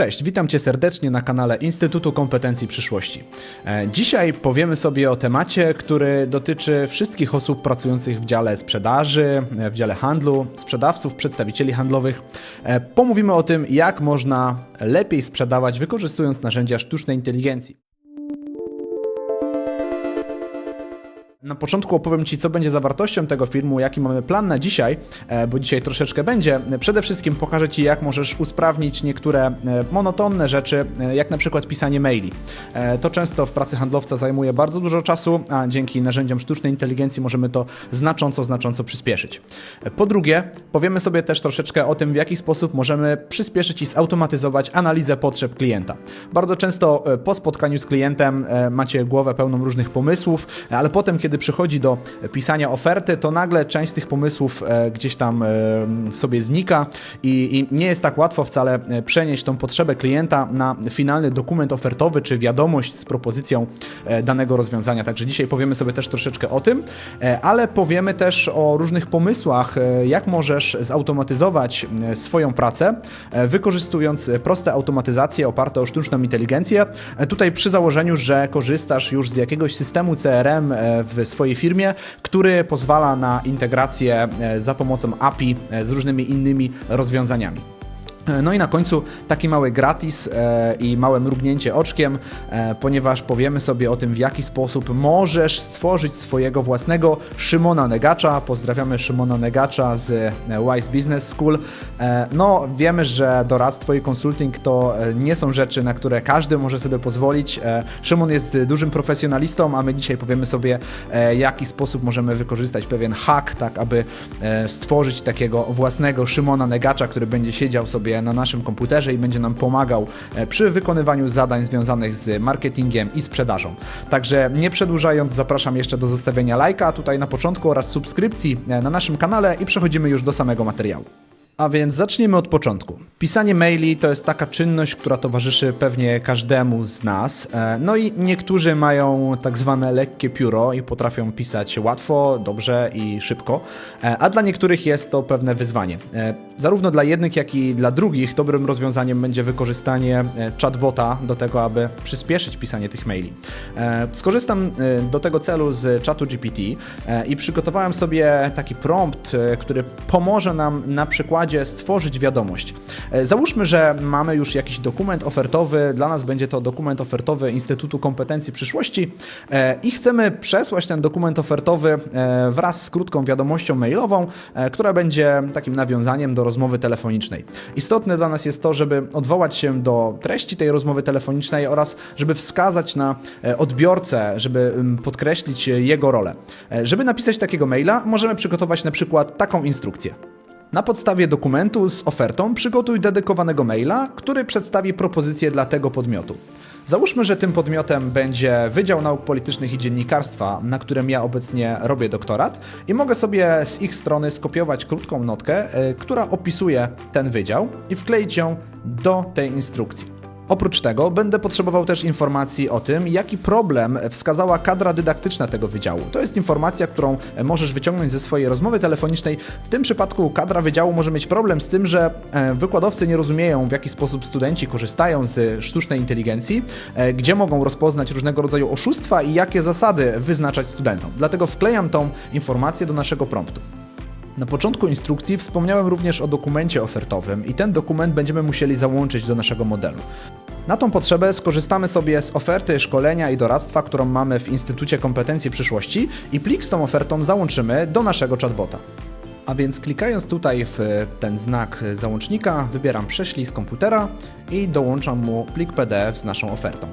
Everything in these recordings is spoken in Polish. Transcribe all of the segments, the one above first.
Cześć, witam Cię serdecznie na kanale Instytutu Kompetencji Przyszłości. E, Dzisiaj powiemy sobie o temacie, który dotyczy wszystkich osób pracujących w dziale sprzedaży, e, w dziale handlu, sprzedawców, przedstawicieli handlowych. E, Pomówimy o tym, jak można lepiej sprzedawać wykorzystując narzędzia sztucznej inteligencji. Na początku opowiem Ci, co będzie zawartością tego filmu, jaki mamy plan na dzisiaj, e, bo dzisiaj troszeczkę będzie. Przede wszystkim pokażę Ci, jak możesz usprawnić niektóre e, monotonne rzeczy, e, jak na przykład pisanie maili. To często w pracy handlowca zajmuje bardzo dużo czasu, a dzięki narzędziom sztucznej inteligencji możemy to znacząco, znacząco przyspieszyć. Po drugie, powiemy sobie też troszeczkę o tym, w jaki sposób możemy przyspieszyć i zautomatyzować analizę potrzeb klienta. Bardzo często po spotkaniu z klientem macie głowę pełną różnych pomysłów, ale potem, kiedy przychodzi do pisania oferty, to nagle część z tych pomysłów e, gdzieś tam e, sobie znika i, i nie jest tak łatwo wcale e, przenieść tą potrzebę klienta na finalny dokument ofertowy czy wiadomość z propozycją danego rozwiązania. Także dzisiaj powiemy sobie też troszeczkę o tym, ale powiemy też o różnych pomysłach, jak możesz zautomatyzować swoją pracę, wykorzystując proste automatyzacje oparte o sztuczną inteligencję. Tutaj przy założeniu, że korzystasz już z jakiegoś systemu CRM w swojej firmie, który pozwala na integrację e, za pomocą API e, z różnymi innymi rozwiązaniami. No i na końcu taki mały gratis e, i małe mrugnięcie oczkiem, e, ponieważ powiemy sobie o tym, w jaki sposób możesz stworzyć swojego własnego Szymona Negacza. Pozdrawiamy Szymona Negacza z e, Wise Business School. No, wiemy, że doradztwo i konsulting to nie są rzeczy, na które każdy może sobie pozwolić. Szymon jest dużym profesjonalistą, a my dzisiaj powiemy sobie, w jaki sposób możemy wykorzystać pewien hack, tak aby stworzyć takiego własnego Szymona Negacza, który będzie siedział sobie na naszym komputerze i będzie nam pomagał e, przy wykonywaniu zadań związanych z marketingiem i sprzedażą. Także nie przedłużając, zapraszam jeszcze do zostawienia lajka tutaj na początku oraz subskrypcji e, na naszym kanale i przechodzimy już do samego materiału. A więc zacznijmy od początku. Pisanie maili to jest taka czynność, która towarzyszy pewnie każdemu z nas. E, No i niektórzy mają tak zwane lekkie pióro i potrafią pisać łatwo, dobrze i szybko, e, a dla niektórych jest to pewne wyzwanie. E, Zarówno dla jednych, jak i dla drugich dobrym rozwiązaniem będzie wykorzystanie chatbota do tego, aby przyspieszyć pisanie tych maili. Skorzystam do tego celu z czatu GPT i przygotowałem sobie taki prompt, który pomoże nam na przykładzie stworzyć wiadomość. E, Załóżmy, że mamy już jakiś dokument ofertowy, dla nas będzie to dokument ofertowy Instytutu Kompetencji Przyszłości e, i chcemy przesłać ten dokument ofertowy e, wraz z krótką wiadomością mailową, która będzie takim nawiązaniem do rozmowy telefonicznej. Istotne dla nas jest to, żeby odwołać się do treści tej rozmowy telefonicznej oraz żeby wskazać na odbiorcę, żeby podkreślić jego rolę. Żeby napisać takiego maila, możemy przygotować na przykład taką instrukcję. Na podstawie dokumentu z ofertą przygotuj dedykowanego maila, który przedstawi propozycję dla tego podmiotu. Załóżmy, że tym podmiotem będzie Wydział Nauk Politycznych i Dziennikarstwa, na którym ja obecnie robię doktorat i mogę sobie z ich strony skopiować krótką notkę, y, która opisuje ten wydział i wkleić ją do tej instrukcji. Oprócz tego będę potrzebował też informacji o tym, jaki problem wskazała kadra dydaktyczna tego wydziału. To jest informacja, którą możesz wyciągnąć ze swojej rozmowy telefonicznej. W tym przypadku kadra wydziału może mieć problem z tym, że e, wykładowcy nie rozumieją, w jaki sposób studenci korzystają z sztucznej inteligencji, e, gdzie mogą rozpoznać różnego rodzaju oszustwa i jakie zasady wyznaczać studentom. Dlatego wklejam tą informację do naszego promptu. Na początku instrukcji wspomniałem również o dokumencie ofertowym i ten dokument będziemy musieli załączyć do naszego modelu. Na tą potrzebę skorzystamy sobie z oferty szkolenia i doradztwa, którą mamy w Instytucie Kompetencji Przyszłości i plik z tą ofertą załączymy do naszego chatbota. A więc klikając tutaj w ten znak załącznika, wybieram prześlij z komputera i dołączam mu plik PDF z naszą ofertą.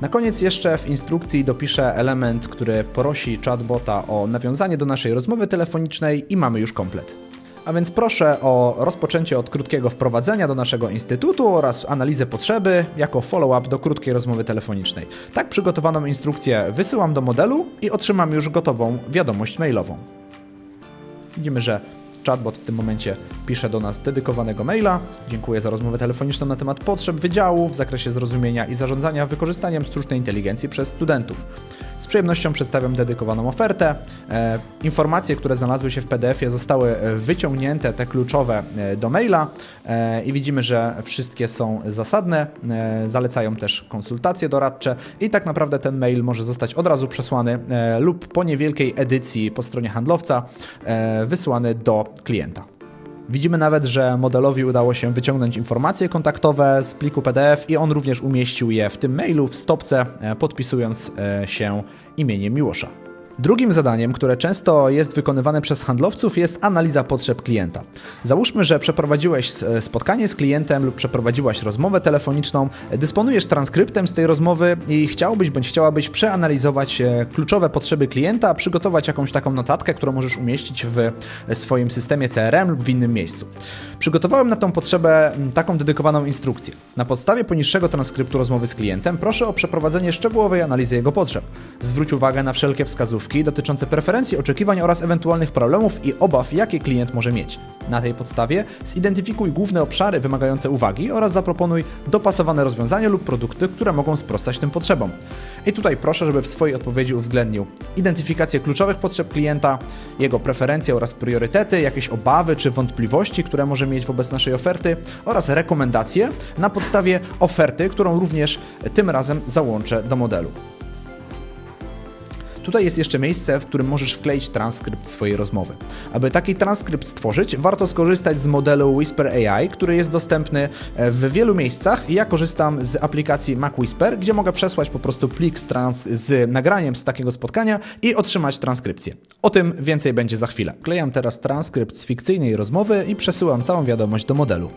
Na koniec jeszcze w instrukcji dopiszę element, który prosi chatbota o nawiązanie do naszej rozmowy telefonicznej i mamy już komplet. A więc proszę o rozpoczęcie od krótkiego wprowadzenia do naszego instytutu oraz analizę potrzeby jako follow-up do krótkiej rozmowy telefonicznej. Tak przygotowaną instrukcję wysyłam do modelu i otrzymam już gotową wiadomość mailową. Widzimy, że chatbot w tym momencie pisze do nas dedykowanego maila. Dziękuję za rozmowę telefoniczną na temat potrzeb wydziału w zakresie zrozumienia i zarządzania wykorzystaniem sztucznej inteligencji przez studentów. Z przyjemnością przedstawiam dedykowaną ofertę. E, informacje, które znalazły się w PDF-ie zostały e, wyciągnięte, te kluczowe e, do maila i widzimy, że wszystkie są zasadne. Zalecają też konsultacje doradcze i tak naprawdę ten mail może zostać od razu przesłany lub po niewielkiej edycji po stronie handlowca wysłany do klienta. Widzimy nawet, że modelowi udało się wyciągnąć informacje kontaktowe z pliku PDF i on również umieścił je w tym mailu w stopce, e, podpisując e, się imieniem Miłosza. Drugim zadaniem, które często jest wykonywane przez handlowców, jest analiza potrzeb klienta. Załóżmy, że przeprowadziłeś e, spotkanie z klientem lub przeprowadziłaś rozmowę telefoniczną, dysponujesz transkryptem z tej rozmowy i chciałbyś bądź chciałabyś przeanalizować e, kluczowe potrzeby klienta, przygotować jakąś taką notatkę, którą możesz umieścić w swoim systemie CRM lub w innym miejscu. Przygotowałem na tą potrzebę m, taką dedykowaną instrukcję. Na podstawie poniższego transkryptu rozmowy z klientem proszę o przeprowadzenie szczegółowej analizy jego potrzeb. Zwróć uwagę na wszelkie wskazówki dotyczące preferencji, oczekiwań oraz ewentualnych problemów i obaw, jakie klient może mieć. Na tej podstawie zidentyfikuj główne obszary wymagające uwagi oraz zaproponuj dopasowane rozwiązania lub produkty, które mogą sprostać tym potrzebom. I tutaj proszę, żeby w swojej odpowiedzi uwzględnił identyfikację kluczowych potrzeb klienta, jego preferencje oraz priorytety, jakieś obawy czy wątpliwości, które może mieć wobec naszej oferty oraz rekomendacje na podstawie oferty, którą również tym razem załączę do modelu. Tutaj jest jeszcze miejsce, w którym możesz wkleić transkrypt swojej rozmowy. Aby taki transkrypt stworzyć, warto skorzystać z modelu Whisper AI, który jest dostępny w wielu miejscach. Ja korzystam z aplikacji Mac Whisper, gdzie mogę przesłać po prostu plik z, trans z nagraniem z takiego spotkania i otrzymać transkrypcję. O tym więcej będzie za chwilę. Klejam teraz transkrypt z fikcyjnej rozmowy i przesyłam całą wiadomość do modelu.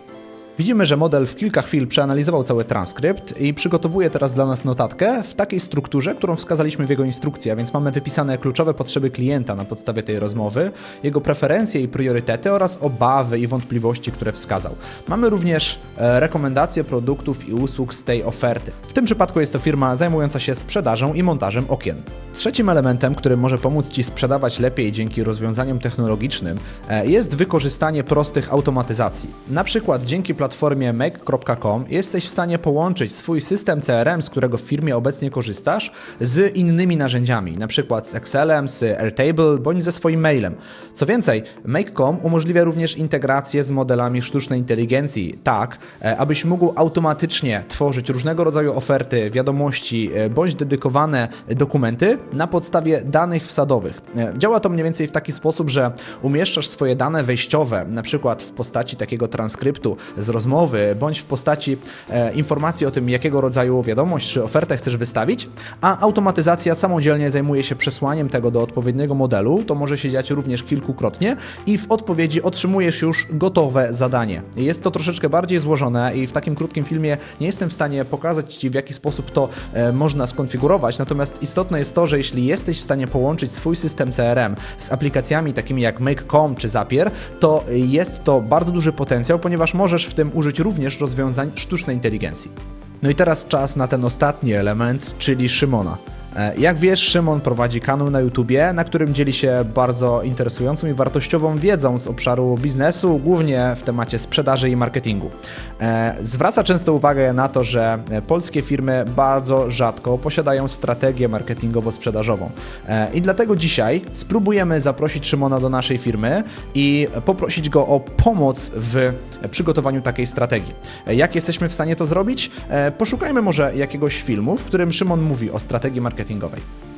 Widzimy, że model w kilka chwil przeanalizował cały transkrypt i przygotowuje teraz dla nas notatkę w takiej strukturze, którą wskazaliśmy w jego instrukcji, a więc mamy wypisane kluczowe potrzeby klienta na podstawie tej rozmowy, jego preferencje i priorytety oraz obawy i wątpliwości, które wskazał. Mamy również e, rekomendacje produktów i usług z tej oferty. W tym przypadku jest to firma zajmująca się sprzedażą i montażem okien. Trzecim elementem, który może pomóc Ci sprzedawać lepiej dzięki rozwiązaniom technologicznym, e, jest wykorzystanie prostych automatyzacji. Na przykład dzięki platformie make.com jesteś w stanie połączyć swój system CRM, z którego w firmie obecnie korzystasz, z innymi narzędziami, na przykład z Excelem, z Airtable bądź ze swoim mailem. Co więcej, make.com umożliwia również integrację z modelami sztucznej inteligencji, tak, e, abyś mógł automatycznie tworzyć różnego rodzaju oferty, wiadomości e, bądź dedykowane dokumenty na podstawie danych wsadowych. E, Działa to mniej więcej w taki sposób, że umieszczasz swoje dane wejściowe, przykład w postaci takiego transkryptu z rozmowy, bądź w postaci e, informacji o tym, jakiego rodzaju wiadomość czy ofertę chcesz wystawić, a automatyzacja samodzielnie zajmuje się przesłaniem tego do odpowiedniego modelu. To może się dziać również kilkukrotnie i w odpowiedzi otrzymujesz już gotowe zadanie. Jest to troszeczkę bardziej złożone i w takim krótkim filmie nie jestem w stanie pokazać Ci, w jaki sposób to e, można skonfigurować, natomiast istotne jest to, że jeśli jesteś w stanie połączyć swój system CRM z aplikacjami takimi jak Make.com czy Zapier, to jest to bardzo duży potencjał, ponieważ możesz w tym użyć również rozwiązań sztucznej inteligencji. No i teraz czas na ten ostatni element, czyli Szymona. E, Jak wiesz, Szymon prowadzi kanał na YouTubie, na którym dzieli się bardzo interesującą i wartościową wiedzą z obszaru biznesu, głównie w temacie sprzedaży i marketingu. E, Zwraca często uwagę na to, że polskie firmy bardzo rzadko posiadają strategię marketingowo-sprzedażową. E, I dlatego dzisiaj spróbujemy zaprosić Szymona do naszej firmy i poprosić go o pomoc w przygotowaniu takiej strategii. Jak jesteśmy w stanie to zrobić? Poszukajmy może jakiegoś filmu, w którym Szymon mówi o strategii marketingowej. think of it.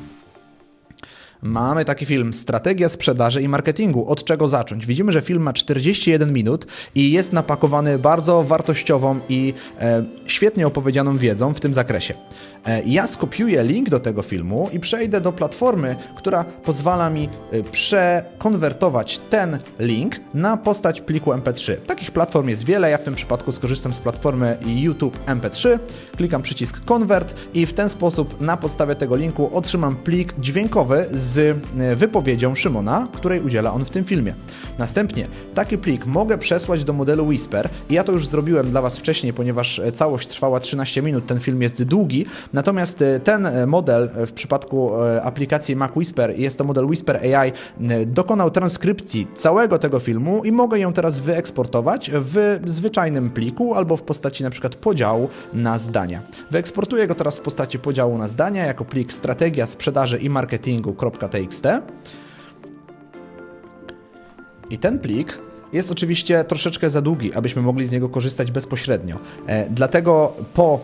Mamy taki film Strategia sprzedaży i marketingu. Od czego zacząć? Widzimy, że film ma 41 minut i jest napakowany bardzo wartościową i e, świetnie opowiedzianą wiedzą w tym zakresie. E, ja skopiuję link do tego filmu i przejdę do platformy, która pozwala mi e, przekonwertować ten link na postać pliku MP3. Takich platform jest wiele, ja w tym przypadku skorzystam z platformy YouTube MP3, klikam przycisk Convert i w ten sposób na podstawie tego linku otrzymam plik dźwiękowy z z e, wypowiedzią Szymona, której udziela on w tym filmie. Następnie taki plik mogę przesłać do modelu Whisper ja to już zrobiłem dla Was wcześniej, ponieważ e, całość trwała 13 minut, ten film jest długi, natomiast e, ten model w przypadku aplikacji Mac Whisper, jest to model Whisper AI, dokonał transkrypcji całego tego filmu i mogę ją teraz wyeksportować w zwyczajnym pliku albo w postaci na przykład podziału na zdania. Wyeksportuję go teraz w postaci podziału na zdania jako plik strategia sprzedaży i marketingu.txt. I ten plik jest oczywiście troszeczkę za długi, abyśmy mogli z niego korzystać bezpośrednio. E, dlatego po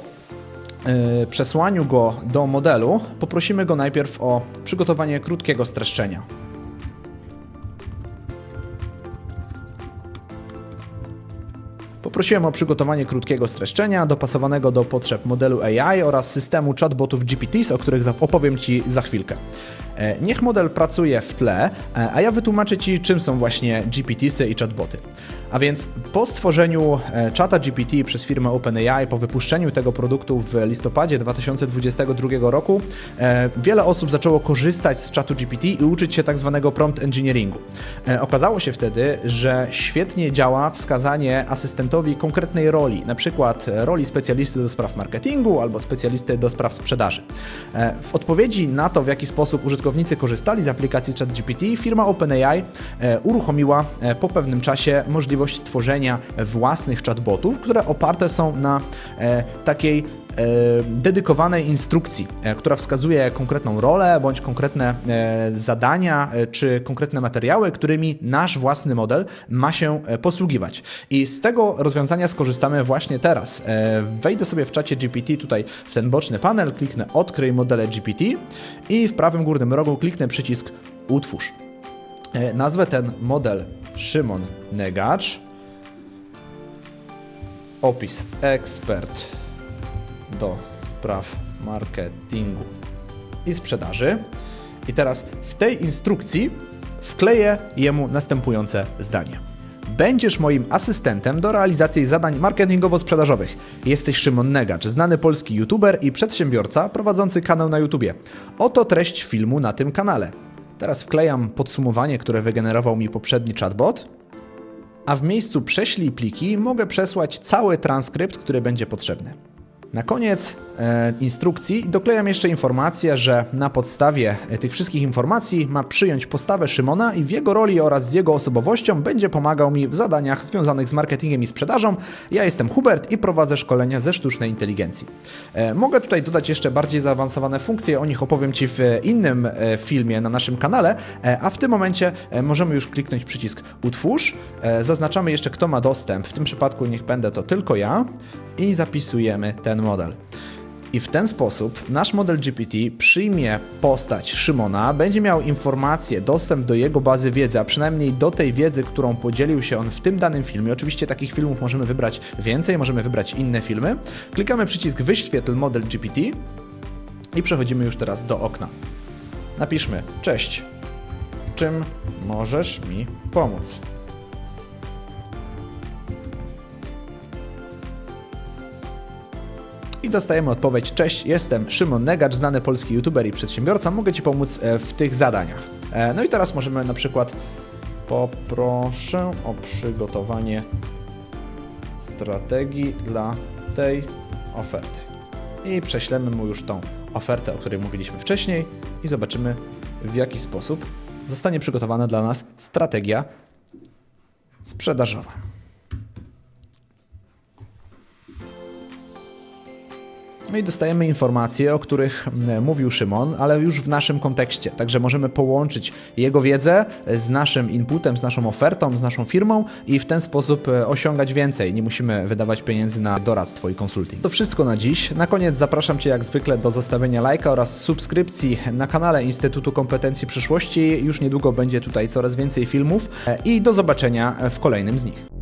e, przesłaniu go do modelu poprosimy go najpierw o przygotowanie krótkiego streszczenia. Poprosiłem o przygotowanie krótkiego streszczenia dopasowanego do potrzeb modelu AI oraz systemu chatbotów GPTs, o których opowiem Ci za chwilkę. E, Niech model pracuje w tle, e, a ja wytłumaczę Ci, czym są właśnie GPTsy i chatboty. A więc po stworzeniu e, czata GPT przez firmę OpenAI, po wypuszczeniu tego produktu w listopadzie 2022 roku, wiele osób zaczęło korzystać z czatu GPT i uczyć się tak zwanego prompt engineeringu. Okazało się wtedy, że świetnie działa wskazanie asystentowi konkretnej roli, na przykład roli specjalisty do spraw marketingu albo specjalisty do spraw sprzedaży. W odpowiedzi na to, w jaki sposób użytkownicy korzystali z aplikacji ChatGPT, firma OpenAI e, uruchomiła e, po pewnym czasie możliwość tworzenia własnych chatbotów, które oparte są na e, takiej dedykowanej instrukcji, e, która wskazuje konkretną rolę bądź konkretne e, zadania e, czy konkretne materiały, którymi nasz własny model ma się e, posługiwać. I z tego rozwiązania skorzystamy właśnie teraz. E, Wejdę sobie w czacie GPT tutaj w ten boczny panel, kliknę Odkryj modele GPT i w prawym górnym rogu kliknę przycisk Utwórz. E, Nazwę ten model Szymon Negacz. Opis ekspert do spraw marketingu i sprzedaży. I teraz w tej instrukcji wkleję jemu następujące zdanie. Będziesz moim asystentem do realizacji zadań marketingowo-sprzedażowych. Jesteś Szymon Negacz, znany polski youtuber i przedsiębiorca prowadzący kanał na YouTubie. Oto treść filmu na tym kanale. Teraz wklejam podsumowanie, które wygenerował mi poprzedni chatbot a w miejscu prześlij pliki mogę przesłać cały transkrypt, który będzie potrzebny. Na koniec e, instrukcji doklejam jeszcze informację, że na podstawie e, tych wszystkich informacji ma przyjąć postawę Szymona i w jego roli oraz z jego osobowością będzie pomagał mi w zadaniach związanych z marketingiem i sprzedażą. Ja jestem Hubert i prowadzę szkolenia ze sztucznej inteligencji. E, mogę tutaj dodać jeszcze bardziej zaawansowane funkcje, o nich opowiem Ci w innym filmie na naszym kanale, a w tym momencie możemy już kliknąć przycisk Utwórz. Zaznaczamy jeszcze, kto ma dostęp. W tym przypadku niech będę to tylko ja i zapisujemy ten model. I w ten sposób nasz model GPT przyjmie postać Szymona, będzie miał informacje, dostęp do jego bazy wiedzy, a przynajmniej do tej wiedzy, którą podzielił się on w tym danym filmie. Oczywiście takich filmów możemy wybrać więcej, możemy wybrać inne filmy. Klikamy przycisk Wyświetl model GPT i przechodzimy już teraz do okna. Napiszmy: Cześć, czym możesz mi pomóc? I dostajemy odpowiedź: Cześć, jestem Szymon Negacz, znany polski youtuber i przedsiębiorca. Mogę Ci pomóc e, w tych zadaniach. E, No i teraz możemy na przykład poproszę o przygotowanie strategii dla tej oferty. I prześlemy mu już tą ofertę, o której mówiliśmy wcześniej i zobaczymy w jaki sposób zostanie przygotowana dla nas strategia sprzedażowa. No i dostajemy informacje, o których mówił Szymon, ale już w naszym kontekście. Także możemy połączyć jego wiedzę z naszym inputem, z naszą ofertą, z naszą firmą i w ten sposób e, osiągać więcej. Nie musimy wydawać pieniędzy na doradztwo i konsulting. To wszystko na dziś. Na koniec zapraszam Cię jak zwykle do zostawienia lajka oraz subskrypcji na kanale Instytutu Kompetencji Przyszłości. Już niedługo będzie tutaj coraz więcej filmów e, i do zobaczenia w kolejnym z nich.